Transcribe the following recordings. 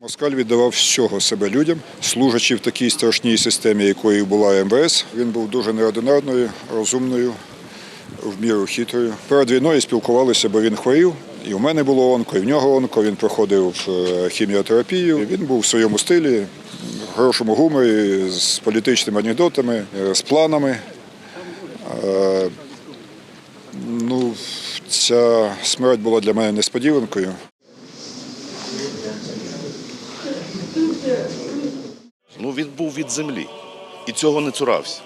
Москаль віддавав всього себе людям, служачи в такій страшній системі, якою була МВС. Він був дуже неординарною, розумною, в міру хитрою. Перед війною спілкувалися, бо він хворів. І в мене було онко, і в нього онко. Він проходив е, хіміотерапію. Він був в своєму стилі, в хорошому гуморі, з політичними анекдотами, е, з планами. Ця смерть була для мене несподіванкою. Ну він був від землі і цього не цурався.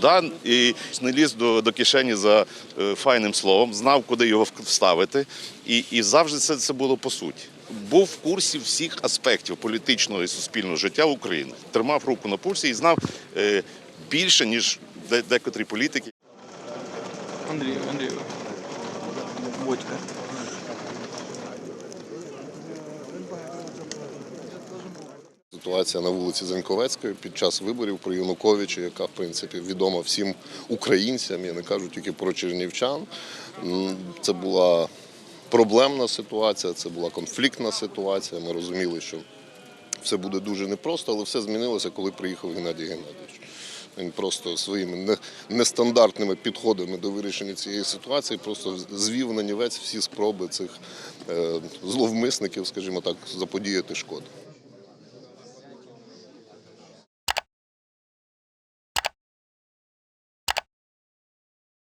Да? І не ліз до, до кишені за е, файним словом, знав, куди його вставити, і, і завжди це, це було по суті. Був в курсі всіх аспектів політичного і суспільного життя України. Тримав руку на пульсі і знав е, більше, ніж де, декотрі політики. Андрій, Андрій. Бодька. Ситуація на вулиці Заньковецької під час виборів при Януковичі, яка в принципі відома всім українцям, я не кажу тільки про чернівчан. Це була проблемна ситуація, це була конфліктна ситуація. Ми розуміли, що все буде дуже непросто, але все змінилося, коли приїхав Геннадій Геннадійович. Він просто своїми не- нестандартними підходами до вирішення цієї ситуації просто звів на нівець всі спроби цих е, зловмисників, скажімо так, заподіяти шкоду.